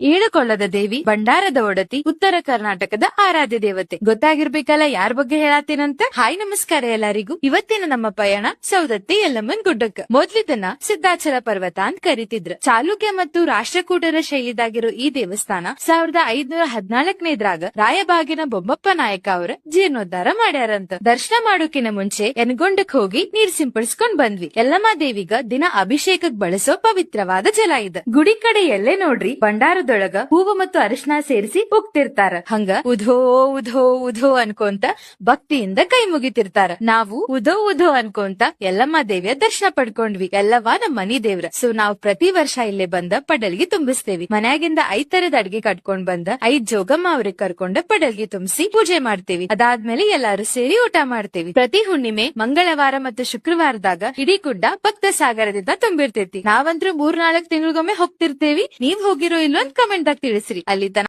ಏಳುಕೊಳ್ಳದ ದೇವಿ ಭಂಡಾರದ ಒಡತಿ ಉತ್ತರ ಕರ್ನಾಟಕದ ಆರಾಧ್ಯ ದೇವತೆ. ಗೊತ್ತಾಗಿರ್ಬೇಕಲ್ಲ ಯಾರ ಬಗ್ಗೆ ಹೇಳತ್ತೀನಂತ ಹಾಯ್ ನಮಸ್ಕಾರ ಎಲ್ಲರಿಗೂ. ಇವತ್ತಿನ ನಮ್ಮ ಪಯಣ ಸೌದತ್ತಿ ಯಲ್ಲಮ್ಮನ್ ಗುಡ್ಡಕ್ಕ. ಮೊದ್ಲಿದನ್ನ ಸಿದ್ದಾಚಲ ಪರ್ವತ ಅಂತ ಕರಿತಿದ್ರ. ಚಾಲುಕ್ಯ ಮತ್ತು ರಾಷ್ಟ್ರಕೂಟರ ಶೈಲಿದಾಗಿರೋ ಈ ದೇವಸ್ಥಾನ ಸಾವಿರದ ಐದ್ನೂರ ಹದಿನಾಲ್ಕನೇದ್ರಾಗ ರಾಯಬಾಗಿನ ಬೊಮ್ಮಪ್ಪ ನಾಯಕ ಅವರ ಜೀರ್ಣೋದ್ಧಾರ ಮಾಡ್ಯಾರಂತ. ದರ್ಶನ ಮಾಡೋಕಿನ ಮುಂಚೆ ಎನ್ಗೊಂಡಕ್ ಹೋಗಿ ನೀರ್ ಸಿಂಪಡಿಸ್ಕೊಂಡ್ ಬಂದ್ವಿ. ಯಲ್ಲಮ್ಮ ದೇವಿಗ ದಿನ ಅಭಿಷೇಕಕ್ ಬಳಸೋ ಪವಿತ್ರವಾದ ಜಲ ಇದೆ. ಗುಡಿ ಕಡೆ ಎಲ್ಲೇ ನೋಡ್ರಿ ಭಂಡಾರದೊಳಗ ಹೂವು ಮತ್ತು ಅರಿಶಿನ ಸೇರಿಸಿ ಉಗ್ತಿರ್ತಾರ ಹಂಗ ಉಧೋ ಉಧೋ ಉಧೋ ಅನ್ಕೊಂತ ಭಕ್ತಿಯಿಂದ ಕೈ ಮುಗಿತಿರ್ತಾರ. ನಾವು ಉಧೋ ಉಧೋ ಅನ್ಕೊಂತ ಎಲ್ಲಮ್ಮ ದೇವಿಯ ದರ್ಶನ ಪಡ್ಕೊಂಡ್ವಿ. ಎಲ್ಲವಾ ನಮ್ ಮನಿ ದೇವ್ರ. ಸೊ ನಾವು ಪ್ರತಿ ವರ್ಷ ಇಲ್ಲಿ ಬಂದ ಪಡಲ್ಗಿ ತುಂಬಿಸ್ತೇವಿ. ಮನ್ಯಾಗಿಂದ ಐದ್ ತರದ ಅಡ್ಗೆ ಕಟ್ಕೊಂಡ್ ಬಂದ ಐದ್ ಜೋಗಮ್ಮ ಅವ್ರಿಗೆ ಕರ್ಕೊಂಡ ಪಡಲ್ಗಿ ತುಂಬಿಸಿ ಪೂಜೆ ಮಾಡ್ತೇವಿ. ಅದಾದ್ಮೇಲೆ ಎಲ್ಲಾರು ಸೇರಿ ಊಟ ಮಾಡ್ತೇವಿ. ಪ್ರತಿ ಹುಣ್ಣಿಮೆ, ಮಂಗಳವಾರ ಮತ್ತು ಶುಕ್ರವಾರದಾಗ ಇಡೀ ಗುಡ್ಡ ಭಕ್ತ ಸಾಗರದಿಂದ ತುಂಬಿರ್ತೇತಿ. ನಾವಂತ್ರು ಮೂರ್ ನಾಲ್ಕ್ ತಿಂಗಳಿಗೊಮ್ಮೆ ಹೋಗ್ತಿರ್ತೇವಿ. ನೀವ್ ಹೋಗಿರೋ ಇಲ್ಲೊಂದ್ ಕಮೆಂಟ್ ದಾಗ ತಿಳಿಸ್ರಿ ಅಲ್ಲಿ ತನ